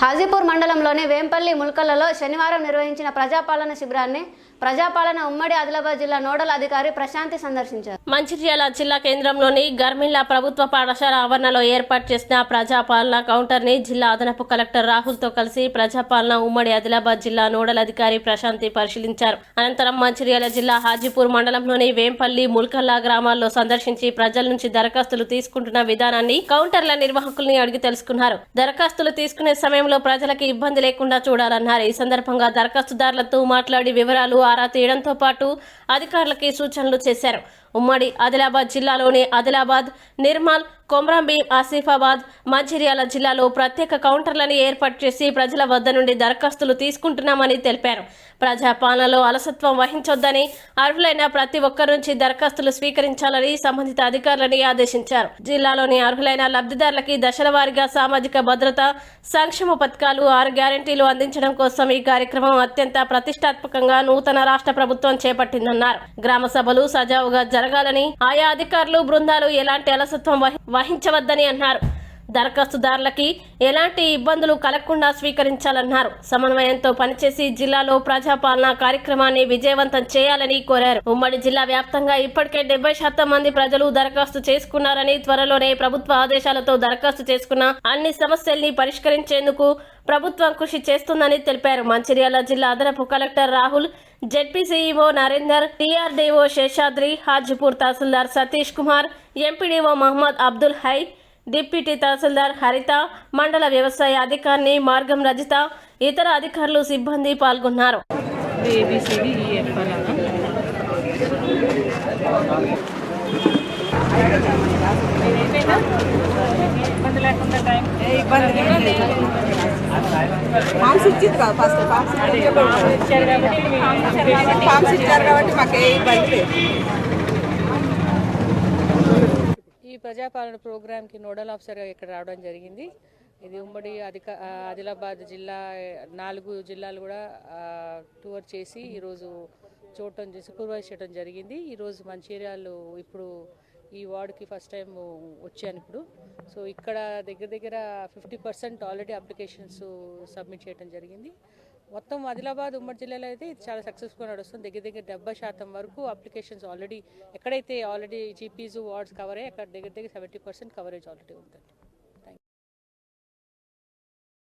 హాజీపూర్ మండలంలోని వేంపల్లి ముల్కలలో శనివారం నిర్వహించిన ప్రజాపాలన శిబిరాన్ని ప్రజాపాలన ఉమ్మడి ఆదిలాబాద్ జిల్లా నోడల్ అధికారి ప్రశాంతి సందర్శించారు. మంచిర్యాల జిల్లా కేంద్రంలోని గర్మిల్లా ప్రభుత్వ పాఠశాల ఆవరణలో ఏర్పాటు చేసిన ప్రజాపాలన కౌంటర్ని జిల్లా అదనపు కలెక్టర్ రాహుల్తో కలిసి ప్రజాపాలన ఉమ్మడి ఆదిలాబాద్ జిల్లా నోడల్ అధికారి ప్రశాంతి పరిశీలించారు. అనంతరం మంచిర్యాల జిల్లా హాజీపూర్ మండలంలోని వేంపల్లి ముల్కల్లా గ్రామాల్లో సందర్శించి ప్రజల నుంచి దరఖాస్తులు తీసుకుంటున్న విధానాన్ని కౌంటర్ల నిర్వాహకుల్ని అడిగి తెలుసుకున్నారు. దరఖాస్తులు తీసుకునే సమయం విషయంలో ప్రజలకు ఇబ్బంది లేకుండా చూడాలన్నారు. ఈ సందర్భంగా దరఖాస్తుదారులతో మాట్లాడి వివరాలు ఆరా తీయడంతో పాటు అధికారులకి సూచనలు చేశారు. ఉమ్మడి ఆదిలాబాద్ జిల్లాలోని ఆదిలాబాద్ నిర్మల్ కొమ్రంభీం ఆసిఫాబాద్ మంచిర్యాల జిల్లాలో ప్రత్యేక కౌంటర్లను ఏర్పాటు చేసి ప్రజల వద్ద నుండి దరఖాస్తులు తీసుకుంటున్నామని తెలిపారు. ప్రజాపాలనలో అలసత్వం వహించొద్దని అర్హులైన ప్రతి ఒక్కరి నుంచి దరఖాస్తులు స్వీకరించాలని సంబంధిత అధికారులని ఆదేశించారు. జిల్లాలోని అర్హులైన లబ్ధిదారులకి దశల వారీగా సామాజిక భద్రత సంక్షేమ పథకాలు ఆరు గ్యారంటీలు అందించడం కోసం ఈ కార్యక్రమం అత్యంత ప్రతిష్టాత్మకంగా నూతన రాష్ట్ర ప్రభుత్వం చేపట్టిందన్నారు. గ్రామ సభలు సజావుగా జరగాలని ఆయా అధికారులు బృందాలు ఎలాంటి అలసత్వం వహించవద్దని అన్నారు. దరఖాస్తుదారులకి ఎలాంటి ఇబ్బందులు కలగకుండా స్వీకరించాలన్నారు. సమన్వయంతో పనిచేసి జిల్లాలో ప్రజాపాలన కార్యక్రమాన్ని విజయవంతం చేయాలని కోరారు. ఉమ్మడి జిల్లా వ్యాప్తంగా ఇప్పటికే డెబ్బై శాతం మంది ప్రజలు దరఖాస్తు చేసుకున్నారని త్వరలోనే ప్రభుత్వ ఆదేశాలతో దరఖాస్తు చేసుకున్న అన్ని సమస్యల్ని పరిష్కరించేందుకు ప్రభుత్వం కృషి చేస్తుందని తెలిపారు. మంచిర్యాల జిల్లా అదనపు collector Rahul ZP CEO Narender TRDO Seshadri Hajipur tahsildar Satish Kumar MPDO Mohammed Abdul Hai deputy tahsildar Haritha మండల వ్యవసాయ అధికారిని మార్గం రజిత ఇతర అధికారులు సిబ్బంది పాల్గొన్నారు. ఫామ్స్ ఇచ్చింది కదా ఫస్ట్ ఫామ్స్ ఇచ్చారు కాబట్టి మాకు ఏ ఇబ్బంది లేదు ఈ ప్రజాపాలన ప్రోగ్రామ్కి నోడల్ ఆఫీసర్గా ఇక్కడ రావడం జరిగింది. ఇది ఉమ్మడి అధిక ఆదిలాబాద్ జిల్లా నాలుగు జిల్లాలు కూడా టూర్ చేసి ఈరోజు చూడటం సూపర్వైజ్ చేయడం జరిగింది. ఈరోజు మంచిర్యాలు ఇప్పుడు ఈ వార్డుకి ఫస్ట్ టైం వచ్చాను ఇప్పుడు. సో ఇక్కడ దగ్గర దగ్గర fifty percent already applications submit చేయడం జరిగింది. మొత్తం ఆదిలాబాద్ ఉమ్మడి జిల్లాలో అయితే ఇది చాలా సక్సెస్ఫుల్ నడుస్తుంది. దగ్గర దగ్గర డెబ్బై శాతం వరకు అప్లికేషన్స్ ఆల్రెడీ ఎక్కడైతే ఆల్రెడీ జీపీస్ వార్డ్స్ కవర్ అయ్యి అక్కడ దగ్గర దగ్గర సెవెంటీ పర్సెంట్ కవరేజ్ ఆల్రెడీ ఉందండి.